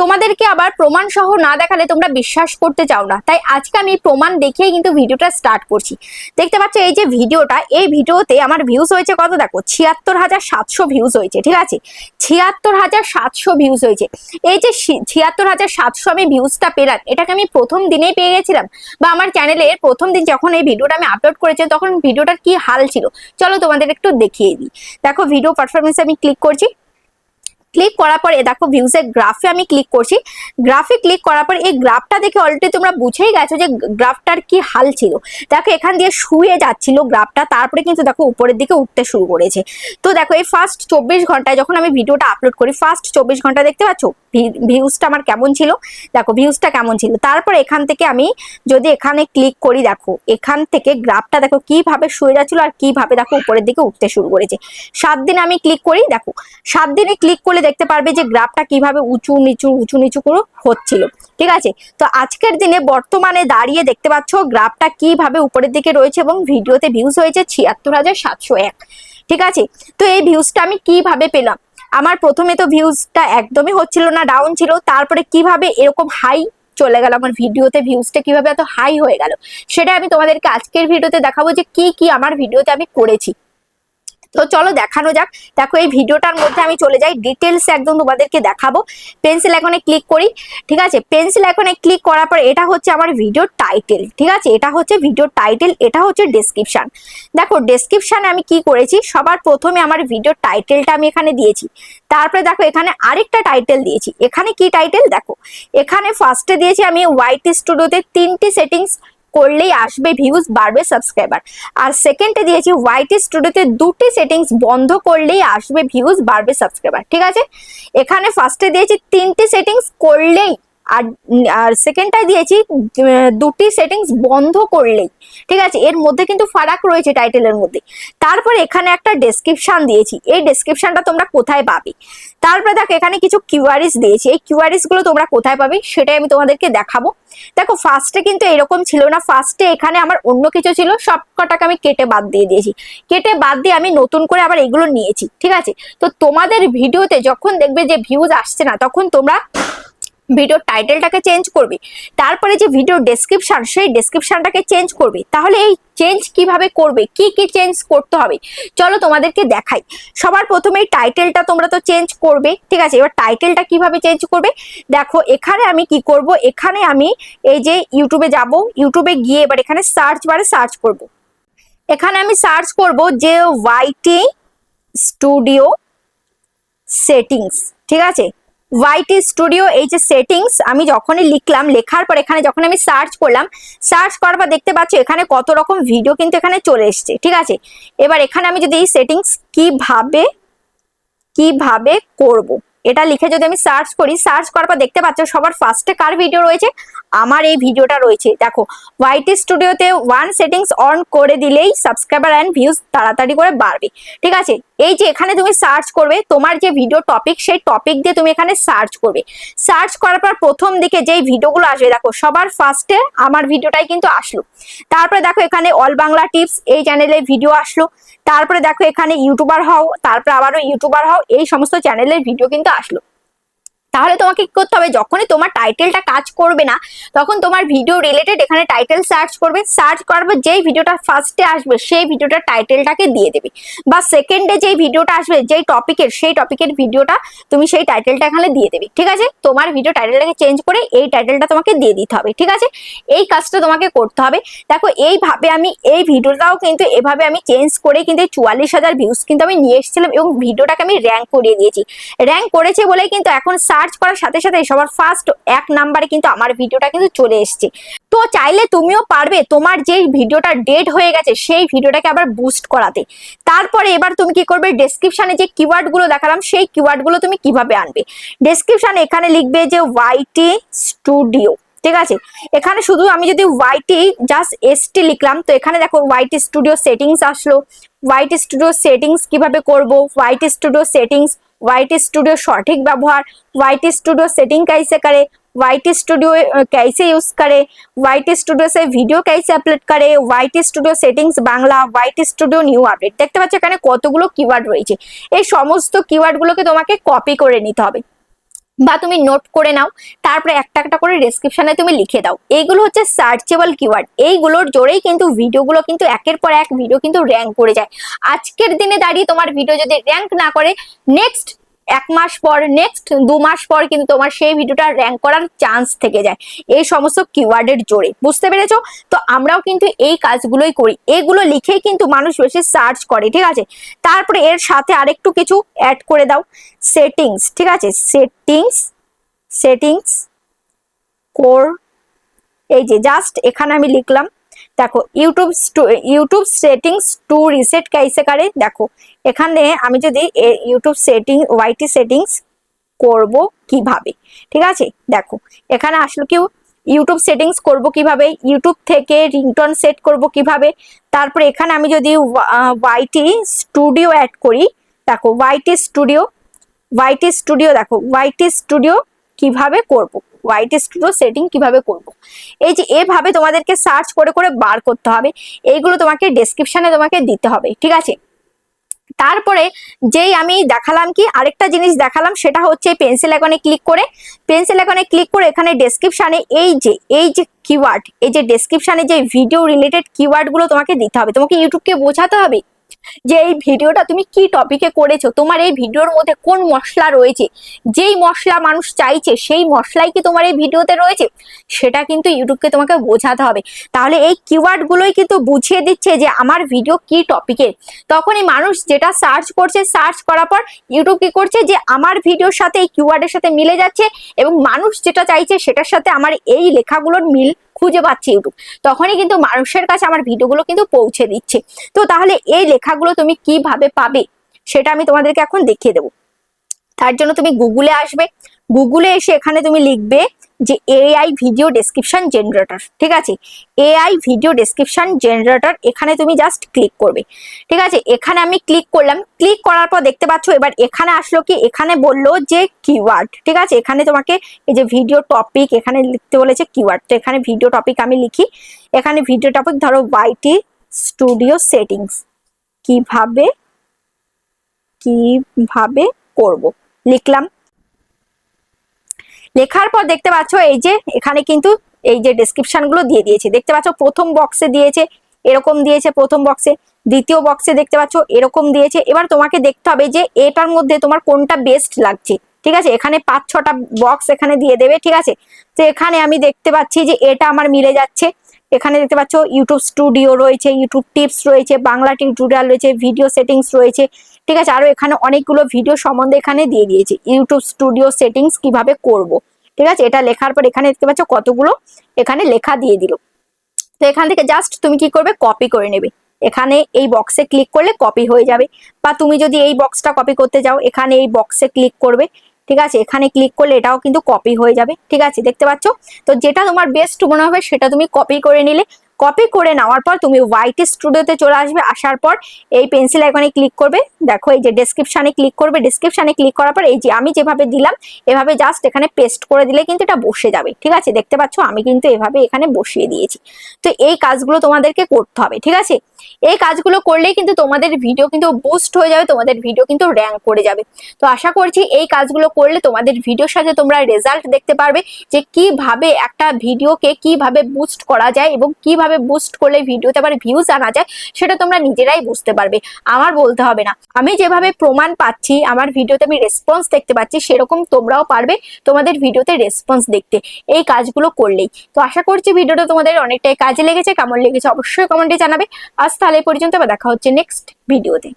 তোমাদেরকে আবার প্রমাণ সহ না দেখালে তোমরা বিশ্বাস করতে চাও না। তাই আজকে আমি প্রমাণ দেখিয়ে কিন্তু ভিডিওটা স্টার্ট করছি। দেখতে পাচ্ছ এই যে ভিডিওটা, এই ভিডিওতে আমার ভিউজ হয়েছে কত দেখো? ছিয়াত্তর হাজার সাতশো ভিউজ হয়েছে, ঠিক আছে? ছিয়াত্তর হাজার সাতশো ভিউজ হয়েছে। এই যে ছিয়াত্তর হাজার সাতশো আমি ভিউজটা পেলাম, এটাকে আমি প্রথম দিনেই পেয়ে গেছিলাম। বা আমার চ্যানেলের প্রথম দিন যখন এই ভিডিওটা আমি আপলোড করেছি, তখন ভিডিওটার কি হাল ছিল? চলো তোমাদের একটু দেখিয়ে দিই। দেখো ভিডিও পারফরমেন্স আমি ক্লিক করছি। ক্লিক করার পর দেখো ভিউজের গ্রাফে আমি ক্লিক করছি। গ্রাফে ক্লিক করার পর, এই গ্রাফটা দেখে অলরেডি তোমরা বুঝেই গেছো যে গ্রাফটার কি হাল ছিল। দেখো, এখান দিয়ে শুয়ে যাচ্ছিল গ্রাফটা তারপরে কিন্তু দেখো উপরের দিকে উঠতে শুরু করেছে। তো দেখো, এই ফার্স্ট চব্বিশ ঘন্টায় যখন আমি ভিডিওটা আপলোড করি ফার্স্ট চব্বিশ ঘণ্টা দেখতে পাচ্ছ? ভিউজটা আমার কেমন ছিল? দেখো ভিউজটা কেমন ছিল? তারপর এখান থেকে আমি যদি এখানে ক্লিক করি, দেখো, এখান থেকে গ্রাফটা দেখো কীভাবে শুয়ে যাচ্ছিল আর কীভাবে দেখো উপরের দিকে উঠতে শুরু করেছে। সাত দিনে আমি ক্লিক করি, দেখো, সাত দিনে ক্লিক করলে দেখতে পারবে যে গ্রাফটা কীভাবে উঁচু, নিচু উঁচু, নিচু করে হচ্ছিল। ঠিক আছে? তো আজকের দিনে বর্তমানে দাঁড়িয়ে দেখতে পাচ্ছ গ্রাফটা কীভাবে উপরের দিকে রয়েছে এবং ভিডিওতে ভিউজ হয়েছে ছিয়াত্তর হাজার সাতশো এক। ঠিক আছে? তো এই ভিউজটা আমি কীভাবে পেলাম? আমার প্রথমে তো ভিউজটা একদমই হচ্ছিল না ডাউন ছিল। তারপরে কীভাবে এরকম হাই চলে গেল? আমার ভিডিওতে ভিউজটা কীভাবে এত হাই হয়ে গেল? সেটা আমি তোমাদেরকে আজকের ভিডিওতে দেখাবো যে কি কি আমার ভিডিওতে আমি করেছি। তো চলো দেখানো যাক। দেখো, এই ভিডিওটার মধ্যে আমি চলে যাই। ডিটেলস একদম তোমাদেরকে দেখাবো। পেন্সিল আইকনে ক্লিক করি, ঠিক আছে? পেন্সিল আইকনে ক্লিক করার পর এটা হচ্ছে আমার ভিডিও টাইটেল ঠিক আছে? এটা হচ্ছে ভিডিও টাইটেল এটা হচ্ছে ডেসক্রিপশন দেখো ডেসক্রিপশনে আমি কি করেছি? সবার প্রথমে আমার ভিডিও টাইটেলটা আমি এখানে দিয়েছি। তারপরে দেখো, এখানে আরেকটা টাইটেল দিয়েছি। এখানে কি টাইটেল দেখো, এখানে ফার্স্টে দিয়েছি আমি হোয়াইট স্টুডিওতে তিনটি সেটিংস করলেই আসবে ভিউজ বাড়বে সাবস্ক্রাইবার আর সেকেন্ডে দিয়েছি হোয়াইট স্টুডিওতে দুটি সেটিংস বন্ধ করলেই আসবে ভিউজ বাড়বে সাবস্ক্রাইবার ঠিক আছে? এখানে ফার্স্টে দিয়েছি তিনটি সেটিংস করলেই আর আর সেকেন্ডটাই দিয়েছি দুটি সেটিংস বন্ধ করলেই। ঠিক আছে? এর মধ্যে কিন্তু ফারাক রয়েছে টাইটেলের মধ্যে। তারপর এখানে একটা ডেসক্রিপশন দিয়েছি। এই ডেসক্রিপশনটা তোমরা কোথায় পাবে? তারপরে দেখো, এখানে কিছু কিউআরিস দিয়েছি। এই কিউআরিসগুলো তোমরা কোথায় পাবে? সেটাই আমি তোমাদেরকে দেখাবো। দেখো ফার্স্টে কিন্তু এরকম ছিল না। ফার্স্টে এখানে আমার অন্য কিছু ছিল। সব কটাকে আমি কেটে বাদ দিয়ে দিয়েছি। কেটে বাদ দিয়ে আমি নতুন করে আবার এগুলো নিয়েছি। ঠিক আছে? তো তোমাদের ভিডিওতে যখন দেখবে যে ভিউজ আসছে না, তখন তোমরা ভিডিওর টাইটেলটাকে চেঞ্জ করবে, তারপরে যে ভিডিও ডেসক্রিপশন সেই ডেসক্রিপশনটাকে চেঞ্জ করবে, তাহলে এই চেঞ্জ কীভাবে করবে, কি কি চেঞ্জ করতে হবে, চলো তোমাদেরকে দেখাই। সবার প্রথমে টাইটেলটা তোমরা তো চেঞ্জ করবে, ঠিক আছে? এবার টাইটেলটা কীভাবে চেঞ্জ করবে? দেখো, এখানে আমি কি করব? এখানে আমি এই যে ইউটিউবে যাব ইউটিউবে গিয়ে এবার এখানে সার্চ বারে সার্চ করব। এখানে আমি সার্চ করব যে ওয়াইটি স্টুডিও সেটিংস ঠিক আছে? ওয়াইটি স্টুডিও এই যে সেটিংস আমি যখনই লিখলাম, লেখার পর এখানে যখন আমি সার্চ করলাম সার্চ করার পর দেখতে পাচ্ছ এখানে কত রকম ভিডিও কিন্তু এখানে চলে এসছে, ঠিক আছে? এবার এখানে আমি যদি এই সেটিংস কীভাবে কীভাবে করব? এটা লিখে যদি আমি সার্চ করি সার্চ করার পর দেখতে পাচ্ছ সবার ফার্স্টে কার ভিডিও রয়েছে? আমার এই ভিডিওটা রয়েছে। দেখো ওয়াইটি স্টুডিওতে ওয়ান সেটিংস অন করে দিলেই সাবস্ক্রাইবার অ্যান্ড ভিউজ তাড়াতাড়ি করে বাড়বে। ঠিক আছে? এই যে এখানে তুমি সার্চ করবে, তোমার যে ভিডিও টপিক সেই টপিক দিয়ে তুমি এখানে সার্চ করবে। সার্চ করার পর প্রথম দিকে যেই ভিডিওগুলো আসবে, দেখো, সবার ফার্স্টে আমার ভিডিওটাই কিন্তু আসলো। তারপরে দেখো এখানে অল বাংলা টিপস এই চ্যানেলে ভিডিও আসলো। তারপরে দেখো এখানে ইউটিউবার হও, তারপরে আবারও ইউটিউবার হও, এই সমস্ত চ্যানেলের ভিডিও কিন্তু আসলো। তাহলে তোমাকে কি করতে হবে? যখনই তোমার টাইটেলটা কাজ করবে না, তখন তোমার ভিডিও রিলেটেড এখানে টাইটেল সার্চ করবে। সার্চ করার পর যেই ভিডিওটা ফার্স্টে আসবে, সেই ভিডিওটার টাইটেলটাকে দিয়ে দেবে। বা সেকেন্ডে যেই ভিডিওটা আসবে, যেই টপিকের সেই টপিকের ভিডিওটা তুমি সেই টাইটেলটা এখানে দিয়ে দেবে। ঠিক আছে? তোমার ভিডিও টাইটেলটাকে চেঞ্জ করে এই টাইটেলটা তোমাকে দিয়ে দিতে হবে। ঠিক আছে? এই কাজটা তোমাকে করতে হবে। দেখো, এইভাবে আমি এই ভিডিওটাও কিন্তু এভাবে আমি চেঞ্জ করে কিন্তু চুয়াল্লিশ হাজার ভিউজ কিন্তু আমি নিয়ে এসেছিলাম এবং ভিডিওটাকে আমি র্যাঙ্ক করিয়ে দিয়েছি। র্যাঙ্ক করেছে বলেই কিন্তু এখন সার্চ করার সাথে সাথে সবার ফার্স্ট এক নাম্বারে কিন্তু আমার ভিডিওটা কিন্তু চলে এসছে। তো চাইলে তুমিও পারবে তোমার যে ভিডিওটা ডেট হয়ে গেছে সেই ভিডিওটাকে আবার বুস্ট করাতে। তারপরে এবার তুমি কি করবে ডেসক্রিপশানে যে কিওয়ার্ডগুলো দেখালাম, সেই কিওয়ার্ডগুলো তুমি কীভাবে আনবে? ডেসক্রিপশনে এখানে লিখবে যে ওয়াইটি স্টুডিও ঠিক আছে? এখানে শুধু আমি যদি ওয়াইটি জাস্ট এসটি লিখলাম, তো এখানে দেখো ওয়াইটি স্টুডিও সেটিংস আসলো। ওয়াইটি স্টুডিও সেটিংস কীভাবে করব? YT studio settings YT studio সঠিক ব্যবহার ওয়াইটি স্টুডিও সেটিং কাইসে করে ওয়াইটি স্টুডিও কাইসে ইউজ করে ওয়াইটি स्टूडियो से ভিডিও কাইসে আপলোড করে YT studio settings Bangla YT studio new update দেখতে পাচ্ছ এখানে কতগুলো কিওয়ার্ড রয়েছে। এই সমস্ত কিওয়ার্ডগুলোকে তোমাকে কপি করে নিতে হবে। বা তুমি নোট করে নাও, তারপরে একটা একটা করে ডেসক্রিপশনে তুমি লিখে দাও। এইগুলো হচ্ছে সার্চেবল কিওয়ার্ড এইগুলোর জোরেই কিন্তু ভিডিওগুলো কিন্তু একের পর এক ভিডিও কিন্তু র্যাঙ্ক করে যায়। আজকের দিনে দাঁড়িয়ে তোমার ভিডিও যদি র্যাঙ্ক না করে নেক্সট এক মাস পর নেক্সট দু মাস পর কিন্তু তোমার সেই ভিডিওটা র্যাঙ্ক করার চান্স থেকে যায়। এই সমস্ত কিওয়ার্ডের জোরে। বুঝতে পেরেছ? তো আমরাও কিন্তু এই কাজগুলোই করি। এগুলো লিখেই কিন্তু মানুষ বেশি সার্চ করে, ঠিক আছে? তারপরে এর সাথে আরেকটু কিছু অ্যাড করে দাও। সেটিংস ঠিক আছে? সেটিংস সেটিংস কোর এই যে জাস্ট এখানে আমি লিখলাম। দেখো YouTube YouTube settings to reset কাইসে কারে? দেখো, এখানে আমি যদি ইউটিউব সেটিং ওয়াইটি সেটিংস করব কীভাবে? ঠিক আছে? দেখো, এখানে আসলো কি ইউটিউব সেটিংস করব কীভাবে? ইউটিউব থেকে রিংটন সেট করব কীভাবে? তারপরে এখানে আমি যদি ওয়াইটি স্টুডিও অ্যাড করি, দেখো ওয়াইটি স্টুডিও ওয়াইটি স্টুডিও দেখো ওয়াইটি স্টুডিও কীভাবে করব? ওয়াইটি স্টুডিও সেটিং কীভাবে করব? এই যে এভাবে তোমাদেরকে সার্চ করে করে বার করতে হবে। এইগুলো তোমাকে ডেসক্রিপশনে তোমাকে দিতে হবে, ঠিক আছে? তারপরে যেই আমি দেখালাম কি, আরেকটা জিনিস দেখালাম, সেটা হচ্ছে পেন্সিল আইকনে ক্লিক করে। পেন্সিল আইকনে ক্লিক করে এখানে ডেসক্রিপশানে এই যে এই যে কিওয়ার্ড এই যে ডেসক্রিপশানে যে ভিডিও রিলেটেড কিওয়ার্ডগুলো তোমাকে দিতে হবে। তোমাকে ইউটিউবকে বোঝাতে হবে যে এই ভিডিওটা তুমি কি টপিকে করেছ? তোমার এই ভিডিওর মধ্যে কোন মশলা রয়েছে? যেই মশলা মানুষ চাইছে, সেই মশলাই কি তোমার এই ভিডিওতে রয়েছে? সেটা কিন্তু ইউটিউবকে তোমাকে বোঝাতে হবে। তাহলে এই কিওয়ার্ড গুলোই কিন্তু বুঝিয়ে দিচ্ছে যে আমার ভিডিও কি টপিকে তখনই মানুষ যেটা সার্চ করছে সার্চ করার পর ইউটিউব কি করছে যে আমার ভিডিওর সাথে এই কিওয়ার্ডের সাথে মিলে যাচ্ছে এবং মানুষ যেটা চাইছে সেটার সাথে আমার এই লেখাগুলোর মিল খুঁজে পাচ্ছি ইউটিউব তখনই কিন্তু মানুষের কাছে আমার ভিডিওগুলো কিন্তু পৌঁছে দিচ্ছে। তো তাহলে এই লেখাগুলো তুমি কীভাবে পাবে সেটা আমি তোমাদেরকে এখন দেখিয়ে দেবো। তার জন্য তুমি গুগলে আসবে। গুগলে এসে এখানে তুমি লিখবে যে এআই ভিডিও ডেসক্রিপশন জেনারেটর ঠিক আছে? এআই ভিডিও ডেসক্রিপশন জেনারেটর এখানে তুমি জাস্ট ক্লিক করবে। ঠিক আছে? এখানে আমি ক্লিক করলাম। ক্লিক করার পর দেখতে পাচ্ছ, এবার এখানে আসলো কি? এখানে বলল যে কিওয়ার্ড ঠিক আছে? এখানে তোমাকে এই যে ভিডিও টপিক এখানে লিখতে বলেছে কিওয়ার্ড তো এখানে ভিডিও টপিক আমি লিখি। এখানে ভিডিও টপিক ধরো ওয়াইটি স্টুডিও সেটিংস কীভাবে? কীভাবে করব? লিখলাম। লেখার পর দেখতে পাচ্ছ এই যে, এখানে কিন্তু এই যে ডেসক্রিপশনগুলো দিয়ে দিয়েছে। দেখতে পাচ্ছ প্রথম বক্সে দিয়েছে, এরকম দিয়েছে প্রথম বক্সে দ্বিতীয় বক্সে দেখতে পাচ্ছ এরকম দিয়েছে। এবার তোমাকে দেখতে হবে যে এটার মধ্যে তোমার কোনটা বেস্ট লাগছে, ঠিক আছে? এখানে পাঁচ, ছটা বক্স এখানে দিয়ে দেবে, ঠিক আছে? তো এখানে আমি দেখতে পাচ্ছি যে এটা আমার মিলে যাচ্ছে। এখানে দেখতে পাচ্ছ ইউটিউব স্টুডিও রয়েছে ইউটিউব টিপস রয়েছে, বাংলা টিউটোরিয়াল রয়েছে ভিডিও সেটিংস রয়েছে ঠিক আছে? আরও এখানে অনেকগুলো ভিডিও সম্বন্ধে এখানে দিয়ে দিয়েছে। ইউটিউব স্টুডিও সেটিংস কীভাবে করব? ঠিক আছে? এটা লেখার পর এখানে দেখতে পাচ্ছ কতগুলো এখানে লেখা দিয়ে দিল। তো এখান থেকে জাস্ট তুমি কি করবে? কপি করে নেবে। এখানে এই বক্সে ক্লিক করলে কপি হয়ে যাবে। বা তুমি যদি এই বক্সটা কপি করতে যাও, এখানে এই বক্সে ক্লিক করবে। ঠিক আছে? এখানে ক্লিক করলে এটাও কিন্তু কপি হয়ে যাবে। ঠিক আছে? দেখতে পাচ্ছ? তো যেটা তোমার বেস্ট মনে হবে, সেটা তুমি কপি করে নিলে। কপি করে নেওয়ার পর তুমি হোয়াইট স্টুডিওতে চলে আসবে। আসার পর এই পেন্সিল আইকনে ক্লিক করবে। দেখো এই যে ডেসক্রিপশনে ক্লিক করবে। ডেসক্রিপশনে ক্লিক করার পর এই যে আমি যেভাবে দিলাম, এভাবে জাস্ট এখানে পেস্ট করে দিলে কিন্তু এটা বসে যাবে। ঠিক আছে? দেখতে পাচ্ছ? আমি কিন্তু এভাবে এখানে বসিয়ে দিয়েছি। তো এই কাজগুলো তোমাদেরকে করতে হবে। ঠিক আছে? এই কাজগুলো করলেই কিন্তু তোমাদের ভিডিও কিন্তু বুস্ট হয়ে যাবে। তোমাদের ভিডিও কিন্তু র্যাঙ্ক করে যাবে। তো আশা করছি এই কাজগুলো করলে তোমাদের ভিডিওর সাথে তোমরা রেজাল্ট দেখতে পারবে যে কীভাবে একটা ভিডিওকে কীভাবে বুস্ট করা যায় এবং কীভাবে কীভাবে বুস্ট করলে ভিডিওতে আবার ভিউজ আনা যায়, সেটা তোমরা নিজেরাই বুঝতে পারবে। আমার বলতে হবে না। আমি যেভাবে প্রমাণ পাচ্ছি, আমার ভিডিওতে আমি রেসপন্স দেখতে পাচ্ছি, সেরকম তোমরাও পারবে তোমাদের ভিডিওতে রেসপন্স দেখতে। এই কাজগুলো করলেই। তো আশা করছি ভিডিওটা তোমাদের অনেকটাই কাজে লেগেছে, কেমন লেগেছে অবশ্যই কমেন্টে জানাবে। আজ তাহলে পর্যন্ত বা দেখা হচ্ছে নেক্সট ভিডিওতে